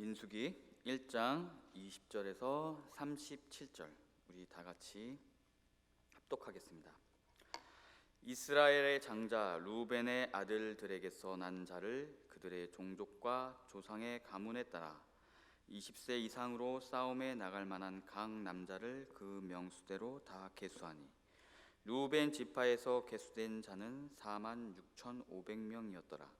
민수기 1장 20절에서 37절 우리 다 같이 합독하겠습니다. 이스라엘의 장자 루벤의 아들들에게서 난 자를 그들의 종족과 조상의 가문에 따라 20세 이상으로 싸움에 나갈 만한 각 남자를 그 명수대로 다 계수하니 루벤 지파에서 계수된 자는 4만 6,500명이었더라.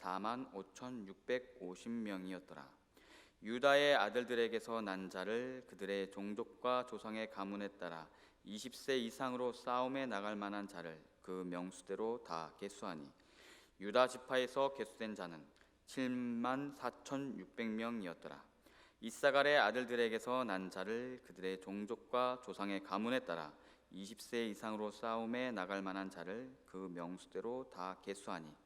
4만 5,650명이었더라. 유다의 아들들에게서 난 자를 그들의 종족과 조상의 가문에 따라 20세 이상으로 싸움에 나갈 만한 자를 그 명수대로 다 계수하니 유다 지파에서 계수된 자는 7만 4,600명이었더라. 이사갈의 아들들에게서 난 자를 그들의 종족과 조상의 가문에 따라 20세 이상으로 싸움에 나갈 만한 자를 그 명수대로 다 계수하니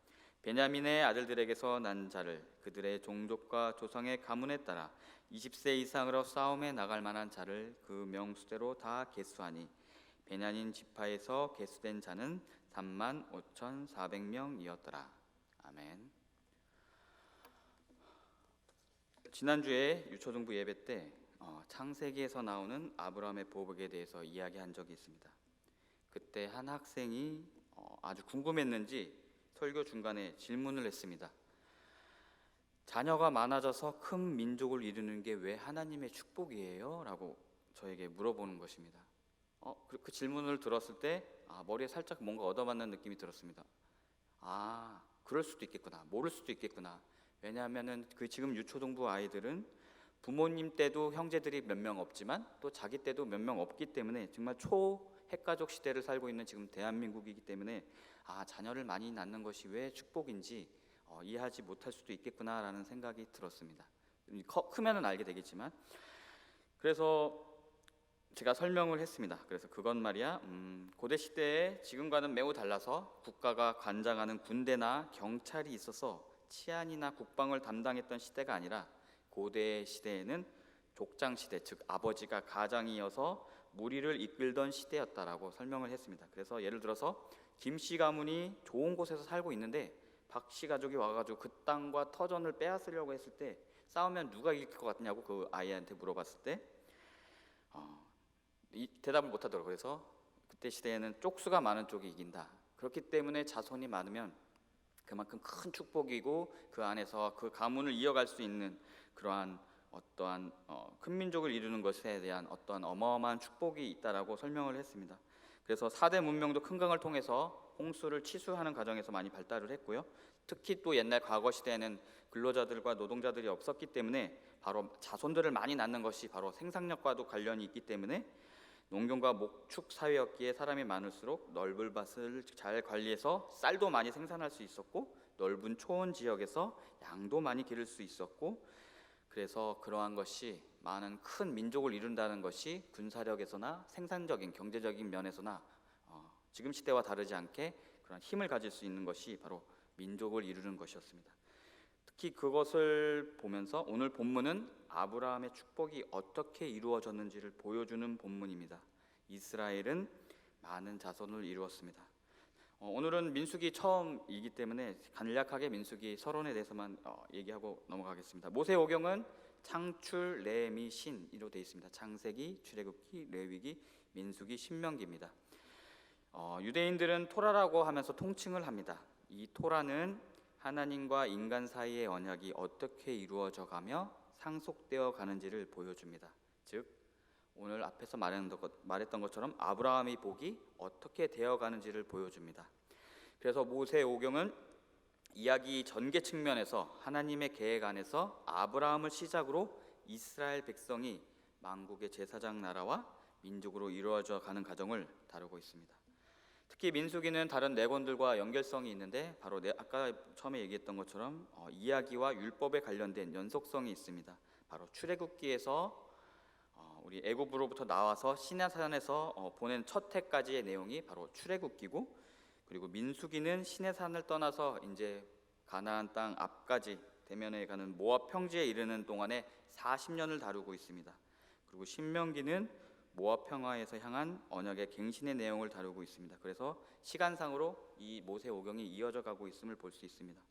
베냐민의 아들들에게서 난 자를 그들의 종족과 조상의 가문에 따라 20세 이상으로 싸움에 나갈 만한 자를 그 명수대로 다 계수하니 베냐민 지파에서 계수된 자는 3만 5,400명이었더라. 아멘. 지난주에 유초등부 예배 때 어, 창세기에서 나오는 아브라함의 보복에 대해서 이야기한 적이 있습니다. 그때 한 학생이 어, 아주 궁금했는지 설교 중간에 질문을 했습니다. 자녀가 많아져서 큰 민족을 이루는 게 왜 하나님의 축복이에요? 라고 저에게 물어보는 것입니다. 어, 그, 그 질문을 들었을 때 아, 머리에 살짝 뭔가 얻어맞는 느낌이 들었습니다. 아, 그럴 수도 있겠구나. 모를 수도 있겠구나. 왜냐하면은 그 지금 유초등부 아이들은 부모님 때도 형제들이 몇 명 없지만 또 자기 때도 몇 명 없기 때문에 정말 초 핵가족 시대를 살고 있는 지금 대한민국이기 때문에 아 자녀를 많이 낳는 것이 왜 축복인지 어, 이해하지 못할 수도 있겠구나라는 생각이 들었습니다. 커, 크면은 알게 되겠지만 그래서 제가 설명을 했습니다. 그래서 그건 말이야 음, 고대 시대에 지금과는 매우 달라서 국가가 관장하는 군대나 경찰이 있어서 치안이나 국방을 담당했던 시대가 아니라 고대 시대에는 족장 시대 즉 아버지가 가장이어서 무리를 이끌던 시대였다라고 설명을 했습니다. 그래서 예를 들어서 김 씨 가문이 좋은 곳에서 살고 있는데 박 씨 가족이 와가지고 그 땅과 터전을 빼앗으려고 했을 때 싸우면 누가 이길 것 같냐고 그 아이한테 물어봤을 때 어, 이, 대답을 못하더라고요. 그래서 그때 시대에는 쪽수가 많은 쪽이 이긴다. 그렇기 때문에 자손이 많으면 그만큼 큰 축복이고 그 안에서 그 가문을 이어갈 수 있는 그러한 어떠한 어, 큰 민족을 이루는 것에 대한 어떠한 어마어마한 축복이 있다라고 설명을 했습니다. 그래서 4대 문명도 큰 강을 통해서 홍수를 치수하는 과정에서 많이 발달을 했고요. 특히 또 옛날 과거 시대에는 근로자들과 노동자들이 없었기 때문에 바로 자손들을 많이 낳는 것이 바로 생산력과도 관련이 있기 때문에 농경과 목축 사회였기에 사람이 많을수록 넓은 밭을 잘 관리해서 쌀도 많이 생산할 수 있었고 넓은 초원 지역에서 양도 많이 기를 수 있었고 그래서 그러한 것이 많은 큰 민족을 이룬다는 것이 군사력에서나 생산적인 경제적인 면에서나 어, 지금 시대와 다르지 않게 그런 힘을 가질 수 있는 것이 바로 민족을 이루는 것이었습니다. 특히 그것을 보면서 오늘 본문은 아브라함의 축복이 어떻게 이루어졌는지를 보여주는 본문입니다. 이스라엘은 많은 자손을 이루었습니다. 어, 오늘은 민수기 처음이기 때문에 간략하게 민수기 서론에 대해서만 어, 얘기하고 넘어가겠습니다. 모세 오경은 창출, 레미, 신이로 되어 있습니다. 창세기, 출애굽기, 레위기, 민수기, 신명기입니다. 어, 유대인들은 토라라고 하면서 통칭을 합니다. 이 토라는 하나님과 인간 사이의 언약이 어떻게 이루어져 가며 상속되어 가는지를 보여줍니다. 즉 오늘 앞에서 말했던, 것처럼 아브라함의 복이 어떻게 되어 가는지를 보여줍니다. 그래서 모세 오경은 이야기 전개 측면에서 하나님의 계획 안에서 아브라함을 시작으로 이스라엘 백성이 만국의 제사장 나라와 민족으로 이루어져 가는 과정을 다루고 있습니다. 특히 민수기는 다른 네 권들과 연결성이 있는데 바로 네, 아까 처음에 얘기했던 것처럼 어, 이야기와 율법에 관련된 연속성이 있습니다. 바로 출애굽기에서 어, 우리 애굽으로부터 나와서 시내산에서 어, 보낸 첫 해까지의 내용이 바로 출애굽기고 그리고 민수기는 시내산을 떠나서 이제 가나안 땅 앞까지 대면에 가는 모압 평지에 이르는 동안에 40년을 다루고 있습니다. 그리고 신명기는 모압 평화에서 향한 언약의 갱신의 내용을 다루고 있습니다. 그래서 시간상으로 이 모세 오경이 이어져 가고 있음을 볼 수 있습니다.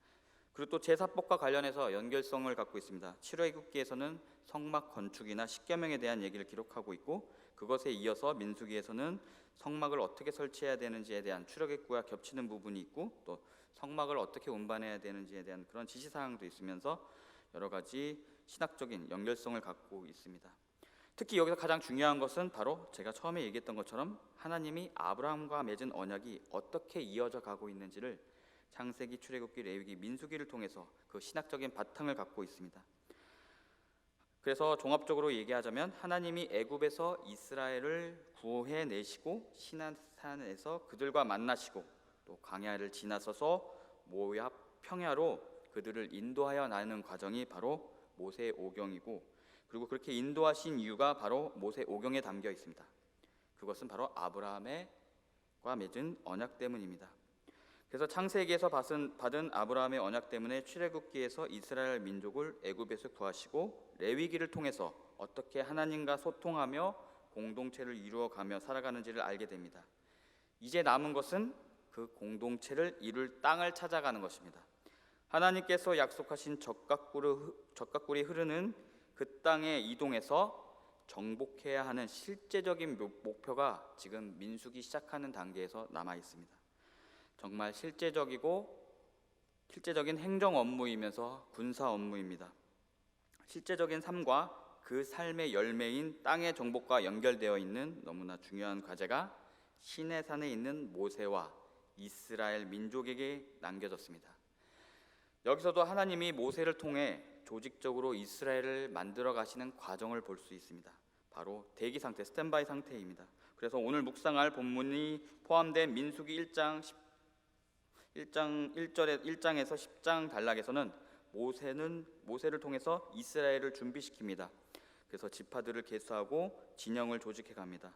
그리고 또 제사법과 관련해서 연결성을 갖고 있습니다. 7회국기에서는 성막 건축이나 십계명에 대한 얘기를 기록하고 있고 그것에 이어서 민수기에서는 성막을 어떻게 설치해야 되는지에 대한 출애굽기와 겹치는 부분이 있고 또 성막을 어떻게 운반해야 되는지에 대한 그런 지시 사항도 있으면서 여러 가지 신학적인 연결성을 갖고 있습니다. 특히 여기서 가장 중요한 것은 바로 제가 처음에 얘기했던 것처럼 하나님이 아브라함과 맺은 언약이 어떻게 이어져 가고 있는지를 창세기, 출애굽기, 레위기, 민수기를 통해서 그 신학적인 바탕을 갖고 있습니다. 그래서 종합적으로 얘기하자면 하나님이 애굽에서 이스라엘을 구해 내시고 시나산에서 그들과 만나시고 또 광야를 지나서서 모압 평야로 그들을 인도하여 나는 과정이 바로 모세 오경이고 그리고 그렇게 인도하신 이유가 바로 모세 오경에 담겨 있습니다. 그것은 바로 아브라함과 맺은 언약 때문입니다. 그래서 창세기에서 받은, 아브라함의 언약 때문에 출애굽기에서 이스라엘 민족을 애굽에서 구하시고 레위기를 통해서 어떻게 하나님과 소통하며 공동체를 이루어가며 살아가는지를 알게 됩니다. 이제 남은 것은 그 공동체를 이룰 땅을 찾아가는 것입니다. 하나님께서 약속하신 적각꿀이 흐르는 그 땅에 이동해서 정복해야 하는 실제적인 목표가 지금 민수기 시작하는 단계에서 남아 있습니다. 정말 실제적이고 실제적인 행정 업무이면서 군사 업무입니다. 실제적인 삶과 그 삶의 열매인 땅의 정복과 연결되어 있는 너무나 중요한 과제가 시내산에 있는 모세와 이스라엘 민족에게 남겨졌습니다. 여기서도 하나님이 모세를 통해 조직적으로 이스라엘을 만들어 가시는 과정을 볼 수 있습니다. 바로 대기 상태, 스탠바이 상태입니다. 그래서 오늘 묵상할 본문이 포함된 민수기 1장 10 1장 1절에 1장에서 10장 단락에서는 모세는 모세를 통해서 이스라엘을 준비시킵니다. 그래서 지파들을 계수하고 진영을 조직해 갑니다.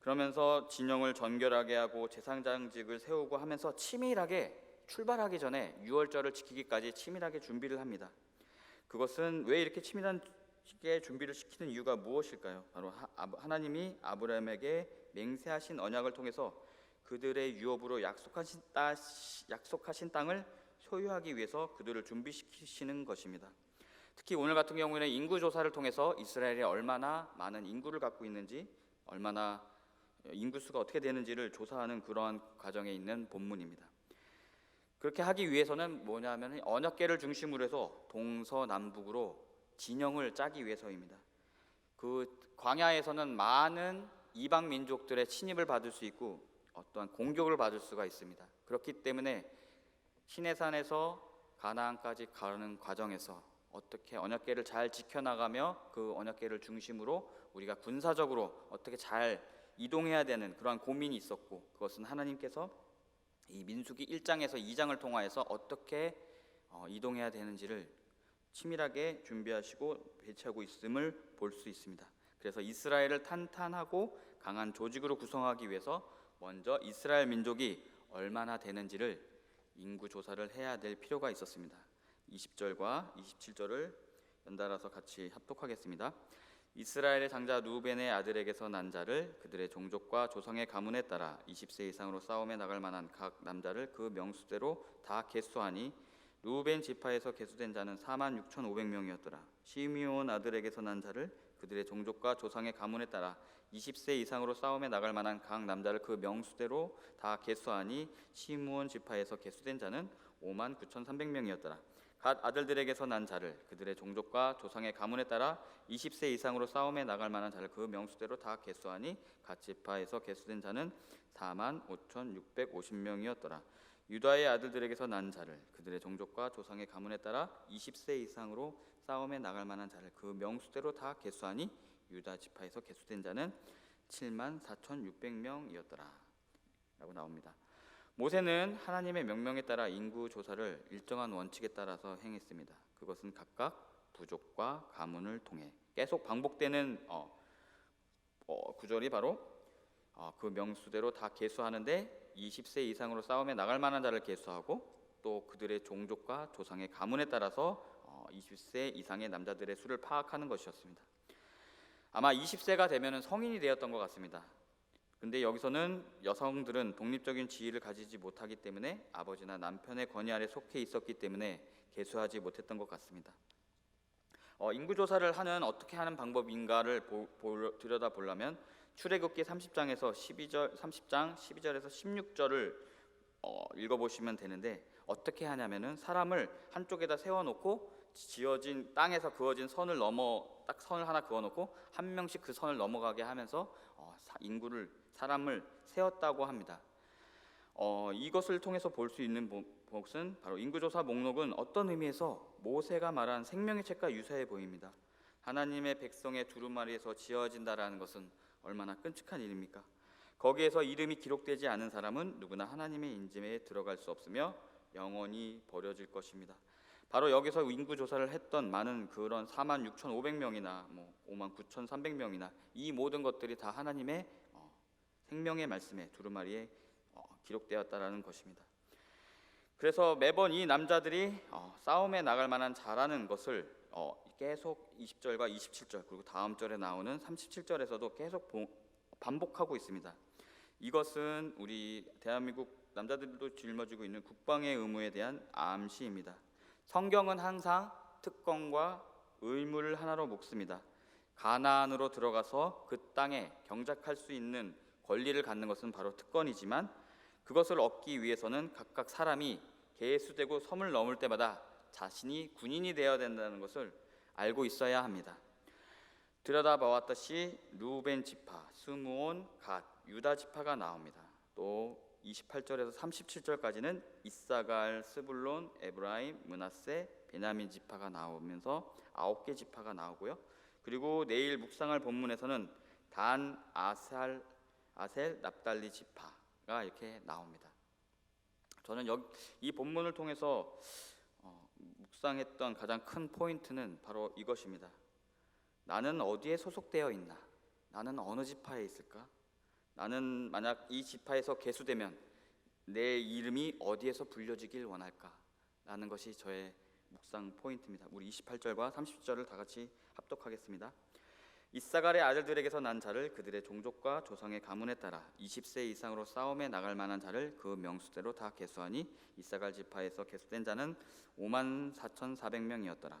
그러면서 진영을 전결하게 하고 제상장직을 세우고 하면서 치밀하게 출발하기 전에 유월절을 지키기까지 치밀하게 준비를 합니다. 그것은 왜 이렇게 치밀하게 준비를 시키는 이유가 무엇일까요? 바로 하나님이 아브라함에게 맹세하신 언약을 통해서 그들의 유업으로 약속하신, 따, 약속하신 땅을 소유하기 위해서 그들을 준비시키시는 것입니다. 특히 오늘 같은 경우에는 인구 조사를 통해서 이스라엘이 얼마나 많은 인구를 갖고 있는지, 얼마나 인구수가 어떻게 되는지를 조사하는 그러한 과정에 있는 본문입니다. 그렇게 하기 위해서는 뭐냐면 언약계를 중심으로 해서 동서남북으로 진영을 짜기 위해서입니다. 그 광야에서는 많은 이방 민족들의 침입을 받을 수 있고 어떠한 공격을 받을 수가 있습니다. 그렇기 때문에 시내산에서 가나안까지 가는 과정에서 어떻게 언약계를 잘 지켜나가며 그 언약계를 중심으로 우리가 군사적으로 어떻게 잘 이동해야 되는 그러한 고민이 있었고 그것은 하나님께서 이 민수기 1장에서 2장을 통하여서 어떻게 어, 이동해야 되는지를 치밀하게 준비하시고 배치하고 있음을 볼 수 있습니다. 그래서 이스라엘을 탄탄하고 강한 조직으로 구성하기 위해서 먼저 이스라엘 민족이 얼마나 되는지를 인구 조사를 해야 될 필요가 있었습니다. 20절과 27절을 연달아서 같이 합독하겠습니다. 이스라엘의 장자 누벤의 아들에게서 난 자를 그들의 종족과 조상의 가문에 따라 20세 이상으로 싸움에 나갈 만한 각 남자를 그 명수대로 다 계수하니 루벤 지파에서 계수된 자는 4만 6,500명이었더라. 시미온 아들에게서 난 자를 그들의 종족과 조상의 가문에 따라 20세 이상으로 싸움에 나갈 만한 각 남자를 그 명수대로 다 계수하니 시므온 지파에서 계수된 자는 5만 9,300명이었더라. 갓 아들들에게서 난 자를 그들의 종족과 조상의 가문에 따라 20세 이상으로 싸움에 나갈 만한 자를 그 명수대로 다 계수하니 갓 지파에서 계수된 자는 4만 5,650명이었더라. 유다의 아들들에게서 난 자를 그들의 종족과 조상의 가문에 따라 20세 이상으로 싸움에 나갈 만한 자를 그 명수대로 다 계수하니 유다 지파에서 계수된 자는 7만 4,600명이었더라. 라고 나옵니다. 모세는 하나님의 명령에 따라 인구 조사를 일정한 원칙에 따라서 행했습니다. 그것은 각각 부족과 가문을 통해 계속 반복되는 어, 어, 구절이 바로 어, 그 명수대로 다 계수하는데 20세 이상으로 싸움에 나갈 만한 자를 계수하고 또 그들의 종족과 조상의 가문에 따라서 어, 20세 이상의 남자들의 수를 파악하는 것이었습니다. 아마 20세가 되면 성인이 되었던 것 같습니다. 근데 여기서는 여성들은 독립적인 지위를 가지지 못하기 때문에 아버지나 남편의 권위 아래 속해 있었기 때문에 계수하지 못했던 것 같습니다. 어, 인구 조사를 하는 어떻게 하는 방법인가를 들여다 보려면 출애굽기 30장에서 12절 30장 12절에서 16절을 어, 읽어보시면 되는데 어떻게 하냐면은 사람을 한쪽에다 세워놓고 지어진 땅에서 그어진 선을 넘어 딱 선을 하나 그어놓고 한 명씩 그 선을 넘어가게 하면서 어, 사- 인구를 사람을 세웠다고 합니다. 어, 이것을 통해서 볼 수 있는 보- 것은 바로 인구조사 목록은 어떤 의미에서 모세가 말한 생명의 책과 유사해 보입니다. 하나님의 백성의 두루마리에서 지어진다라는 것은 얼마나 끔찍한 일입니까? 거기에서 이름이 기록되지 않은 사람은 누구나 하나님의 인짐에 들어갈 수 없으며 영원히 버려질 것입니다. 바로 여기서 인구 조사를 했던 많은 그런 4만 6,500명이나 뭐 5만 9,300명이나 이 모든 것들이 다 하나님의 어, 생명의 말씀에 두루마리에 어, 기록되었다라는 것입니다. 그래서 매번 이 남자들이 어, 싸움에 나갈 만한 자라는 것을 어, 계속 20절과 27절 그리고 다음 절에 나오는 37절에서도 계속 보- 반복하고 있습니다. 이것은 우리 대한민국 남자들도 짊어지고 있는 국방의 의무에 대한 암시입니다. 성경은 항상 특권과 의무를 하나로 묶습니다. 가나안으로 들어가서 그 땅에 경작할 수 있는 권리를 갖는 것은 바로 특권이지만 그것을 얻기 위해서는 각각 사람이 계수되고 섬을 넘을 때마다 자신이 군인이 되어야 된다는 것을 알고 있어야 합니다. 들여다보았듯이 루벤 지파, 스무온, 갓, 유다 지파가 나옵니다. 또 28절에서 37절까지는 이사갈, 스불론, 에브라임, 문하세, 베냐민 지파가 나오면서 아홉 개 지파가 나오고요. 그리고 내일 묵상할 본문에서는 단, 아살, 아셀, 납달리 지파가 이렇게 나옵니다. 저는 여기 이 본문을 통해서 어, 묵상했던 가장 큰 포인트는 바로 이것입니다. 나는 어디에 소속되어 있나? 나는 어느 지파에 있을까? 나는 만약 이 지파에서 개수되면 내 이름이 어디에서 불려지길 원할까? 라는 것이 저의 묵상 포인트입니다. 우리 28절과 30절을 다 같이 합독하겠습니다. 이사갈의 아들들에게서 난 자를 그들의 종족과 조상의 가문에 따라 20세 이상으로 싸움에 나갈 만한 자를 그 명수대로 다 계수하니 이사갈 지파에서 계수된 자는 5만 4,400명이었더라.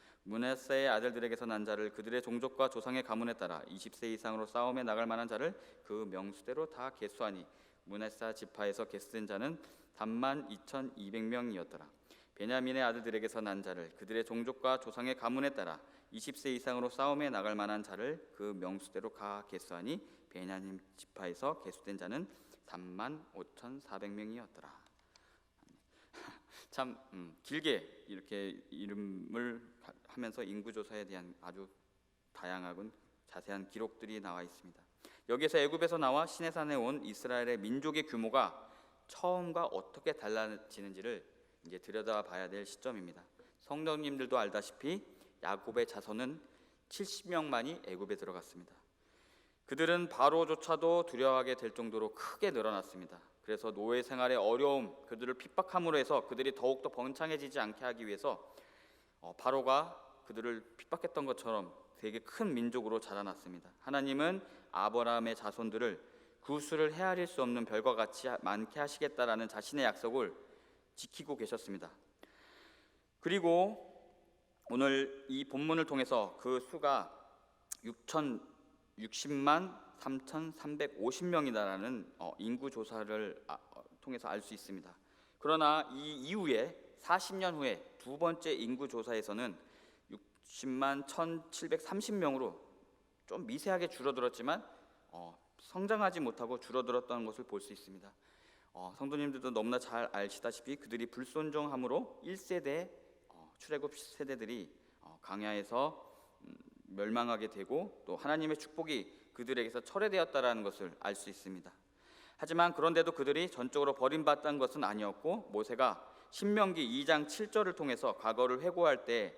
문하세의 아들들에게서 난 자를 그들의 종족과 조상의 가문에 따라 20세 이상으로 싸움에 나갈 만한 자를 그 명수대로 다 계수하니 문하세 지파에서 계수된 자는 3만 2,200명이었더라. 베냐민의 아들들에게서 난 자를 그들의 종족과 조상의 가문에 따라 20세 이상으로 싸움에 나갈 만한 자를 그 명수대로 가 계수하니 베냐민 지파에서 계수된 자는 3만 5,400명이었더라. 참 음, 길게 이렇게 이름을 하- 하면서 인구 조사에 대한 아주 다양하고 자세한 기록들이 나와 있습니다. 여기서 애굽에서 나와 시내산에 온 이스라엘의 민족의 규모가 처음과 어떻게 달라지는지를 이제 들여다봐야 될 시점입니다. 성령님들도 알다시피 야곱의 자손은 70명만이 애굽에 들어갔습니다. 그들은 바로조차도 두려워하게 될 정도로 크게 늘어났습니다. 그래서 노예 생활의 어려움, 그들을 핍박함으로 해서 그들이 더욱더 번창해지지 않게 하기 위해서 어, 바로가 그들을 핍박했던 것처럼 되게 큰 민족으로 자라났습니다. 하나님은 아브라함의 자손들을 구수를 헤아릴 수 없는 별과 같이 많게 하시겠다라는 자신의 약속을 지키고 계셨습니다. 그리고 오늘 이 본문을 통해서 그 수가 6,060만 3,350명이다라는 어, 인구 조사를 아, 어, 통해서 알 수 있습니다. 그러나 이 이후에 40년 후에 두 번째 인구 조사에서는 60만 1,730명으로 좀 미세하게 줄어들었지만 어, 성장하지 못하고 줄어들었다는 것을 볼 수 있습니다. 어, 성도님들도 너무나 잘 아시다시피 그들이 불순종함으로 1세대 어, 출애굽 세대들이 어, 강야에서 음, 멸망하게 되고 또 하나님의 축복이 그들에게서 철회되었다라는 것을 알 수 있습니다. 하지만 그런데도 그들이 전적으로 버림받던 것은 아니었고 모세가 신명기 2장 7절을 통해서 과거를 회고할 때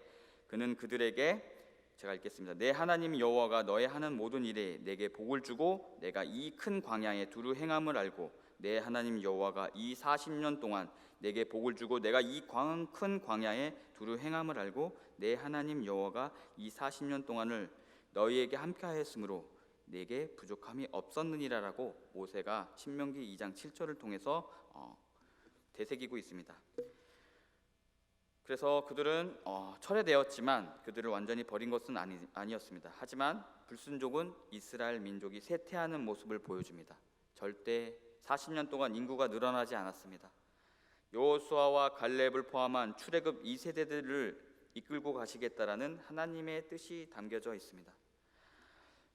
그는 그들에게 제가 읽겠습니다. 내 하나님 여호와가 너의 하는 모든 일에 내게 복을 주고 내가 이 큰 광야에 두루 행함을 알고 내 하나님 여호와가 이 40년 동안 내게 복을 주고 내가 이 큰 광야에 두루 행함을 알고 내 하나님 여호와가 이 40년 동안을 너희에게 함께하였으므로 내게 부족함이 없었느니라라고 모세가 신명기 2장 7절을 통해서 어, 되새기고 있습니다. 그래서 그들은 어, 철회되었지만 그들을 완전히 버린 것은 아니, 아니었습니다. 하지만 불순종은 이스라엘 민족이 쇠퇴하는 모습을 보여줍니다. 절대 40년 동안 인구가 늘어나지 않았습니다. 여호수아와 갈렙을 포함한 출애굽 2세대들을 이끌고 가시겠다라는 하나님의 뜻이 담겨져 있습니다.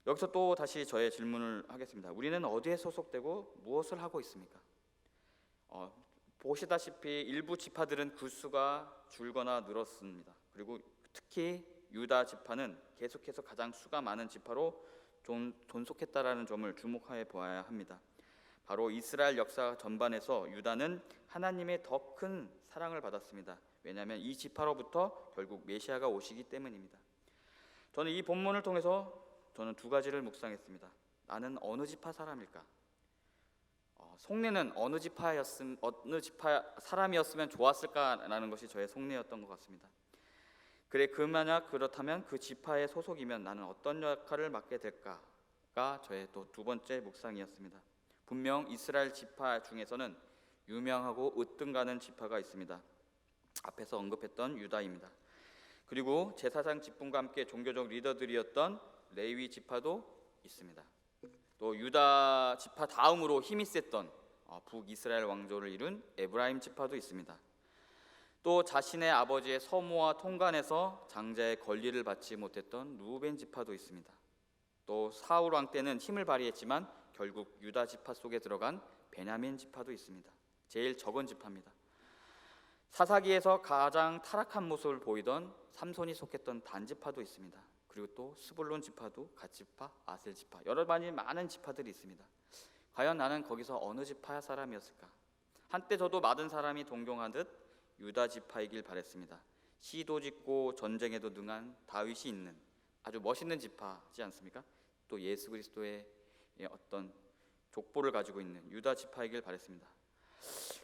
여기서 또 다시 저의 질문을 하겠습니다. 우리는 어디에 소속되고 무엇을 하고 있습니까? 어, 보시다시피 일부 지파들은 그 수가 줄거나 늘었습니다. 그리고 특히 유다 지파는 계속해서 가장 수가 많은 지파로 좀 존속했다라는 점을 주목해 보아야 합니다. 바로 이스라엘 역사 전반에서 유다는 하나님의 더 큰 사랑을 받았습니다. 왜냐하면 이 지파로부터 결국 메시아가 오시기 때문입니다. 저는 이 본문을 통해서 저는 두 가지를 묵상했습니다. 나는 어느 지파 사람일까? 어, 속내는 어느 지파였음 어느 지파 사람이었으면 좋았을까라는 것이 저의 속내였던 것 같습니다. 그래 그 만약 그렇다면 그 지파의 소속이면 나는 어떤 역할을 맡게 될까가 저의 또 두 번째 묵상이었습니다. 분명 이스라엘 지파 중에서는 유명하고 으뜸가는 지파가 있습니다. 앞에서 언급했던 유다입니다. 그리고 제사장 직분과 함께 종교적 리더들이었던 레위 지파도 있습니다. 또 유다 지파 다음으로 힘이 셌던 어, 북이스라엘 왕조를 이룬 에브라임 지파도 있습니다. 또 자신의 아버지의 서무와 통관에서 장자의 권리를 받지 못했던 루벤 지파도 있습니다. 또 사울 왕 때는 힘을 발휘했지만 결국 유다 지파 속에 들어간 베냐민 지파도 있습니다. 제일 적은 지파입니다. 사사기에서 가장 타락한 모습을 보이던 삼손이 속했던 단 지파도 있습니다. 그리고 또 스불론 지파도 갓 지파, 아셀 지파 여러 많이 많은 지파들이 있습니다. 과연 나는 거기서 어느 지파 사람이었을까? 한때 저도 많은 사람이 동경하듯 유다 지파이길 바랬습니다. 시도 짓고 전쟁에도 능한 다윗이 있는 아주 멋있는 지파지 않습니까? 또 예수 그리스도의 어떤 족보를 가지고 있는 유다 지파이길 바랬습니다.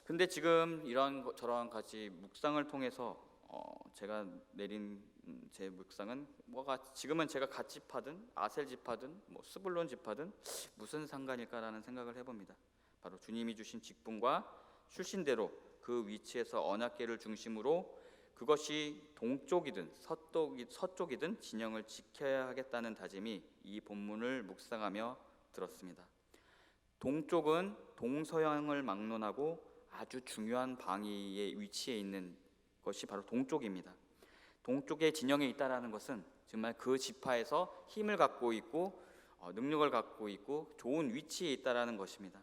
근데 지금 이런 저런 같이 묵상을 통해서 어 제가 내린 제 묵상은 뭐가 지금은 제가 갓 지파든 아셀 지파든 뭐 스불론 지파든 무슨 상관일까라는 생각을 해봅니다. 바로 주님이 주신 직분과 출신대로 그 위치에서 언약계를 중심으로 그것이 동쪽이든 서쪽이, 서쪽이 든 진영을 지켜야 하겠다는 다짐이 이 본문을 묵상하며 들었습니다. 동쪽은 동서양을 막론하고 아주 중요한 방위의 위치에 있는 것이 바로 동쪽입니다. 동쪽의 진영에 있다라는 것은 정말 그 지파에서 힘을 갖고 있고 어, 능력을 갖고 있고 좋은 위치에 있다라는 것입니다.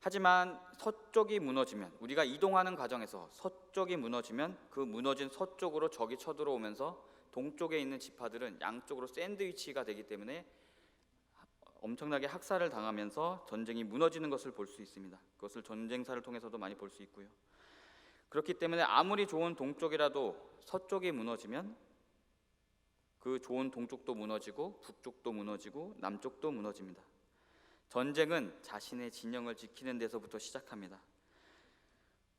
하지만 서쪽이 무너지면 우리가 이동하는 과정에서 서쪽이 무너지면 그 무너진 서쪽으로 적이 쳐들어오면서 동쪽에 있는 지파들은 양쪽으로 샌드위치가 되기 때문에 엄청나게 학살을 당하면서 전쟁이 무너지는 것을 볼 수 있습니다. 그것을 전쟁사를 통해서도 많이 볼 수 있고요. 그렇기 때문에 아무리 좋은 동쪽이라도 서쪽이 무너지면 그 좋은 동쪽도 무너지고 북쪽도 무너지고 남쪽도 무너집니다. 전쟁은 자신의 진영을 지키는 데서부터 시작합니다.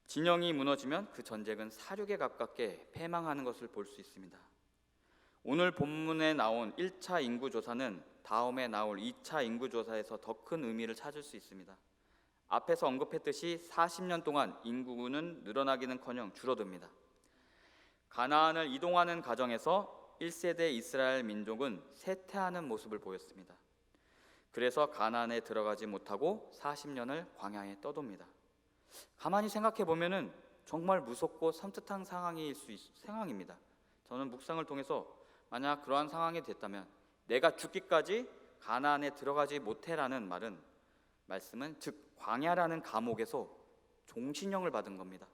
진영이 무너지면 그 전쟁은 사륙에 가깝게 패망하는 것을 볼 수 있습니다. 오늘 본문에 나온 1차 인구 조사는 다음에 나올 2차 인구 조사에서 더 큰 의미를 찾을 수 있습니다. 앞에서 언급했듯이 40년 동안 인구는 늘어나기는커녕 줄어듭니다. 가나안을 이동하는 과정에서 1세대 이스라엘 민족은 쇠퇴하는 모습을 보였습니다. 그래서 가나안에 들어가지 못하고 40년을 광야에 떠돕니다. 가만히 생각해 보면은 정말 무섭고 섬뜩한 상황일 수 있, 상황입니다. 저는 묵상을 통해서 만약 그러한 상황이 됐다면 내가 죽기까지 가나안에 들어가지 못해라는 말은 말씀은 즉 광야라는 감옥에서 종신형을 받은 겁니다.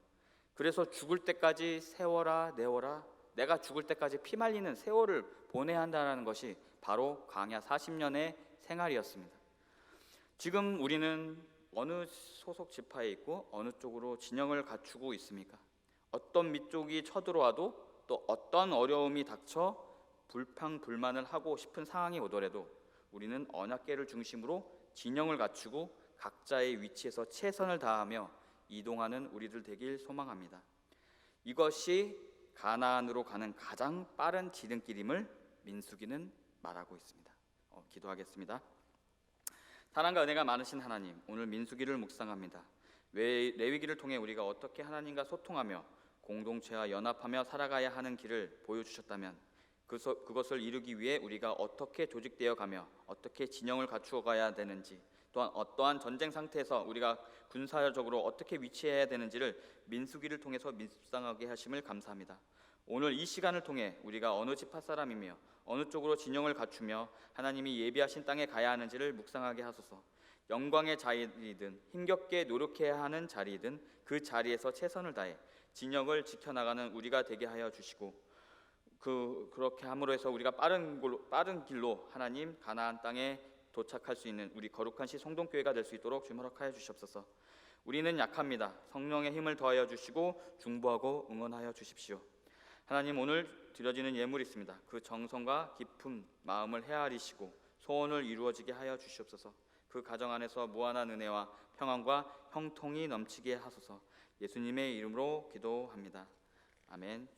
그래서 죽을 때까지 세워라 내워라 내가 죽을 때까지 피 말리는 세월을 보내야 한다는 것이 바로 광야 40년의 생활이었습니다. 지금 우리는 어느 소속 지파에 있고 어느 쪽으로 진영을 갖추고 있습니까? 어떤 밑쪽이 쳐들어와도 또 어떤 어려움이 닥쳐 불평 불만을 하고 싶은 상황이 오더라도 우리는 언약계를 중심으로 진영을 갖추고 각자의 위치에서 최선을 다하며 이동하는 우리들 되길 소망합니다. 이것이 가나안으로 가는 가장 빠른 지름길임을 민수기는 말하고 있습니다. 어, 기도하겠습니다. 사랑과 은혜가 많으신 하나님, 오늘 민수기를 묵상합니다. 왜 레위기를 통해 우리가 어떻게 하나님과 소통하며 공동체와 연합하며 살아가야 하는 길을 보여주셨다면 그서- 그것을 이루기 위해 우리가 어떻게 조직되어 가며 어떻게 진영을 갖추어 가야 되는지 또한 어떠한 전쟁 상태에서 우리가 군사적으로 어떻게 위치해야 되는지를 민수기를 통해서 묵상하게 하심을 감사합니다. 오늘 이 시간을 통해 우리가 어느 지파 사람이며 어느 쪽으로 진영을 갖추며 하나님이 예비하신 땅에 가야 하는지를 묵상하게 하소서. 영광의 자리이든 힘겹게 노력해야 하는 자리이든 그 자리에서 최선을 다해 진영을 지켜나가는 우리가 되게 하여 주시고 그 그렇게 함으로 해서 우리가 빠른 빠른 길로 하나님 가나안 땅에 도착할 수 있는 우리 거룩한 시 성동교회가 될 수 있도록 주님 허락하여 주시옵소서. 우리는 약합니다. 성령의 힘을 더하여 주시고 중보하고 응원하여 주십시오. 하나님 오늘 드려지는 예물이 있습니다. 그 정성과 깊은 마음을 헤아리시고 소원을 이루어지게 하여 주시옵소서. 그 가정 안에서 무한한 은혜와 평안과 형통이 넘치게 하소서. 예수님의 이름으로 기도합니다. 아멘. 주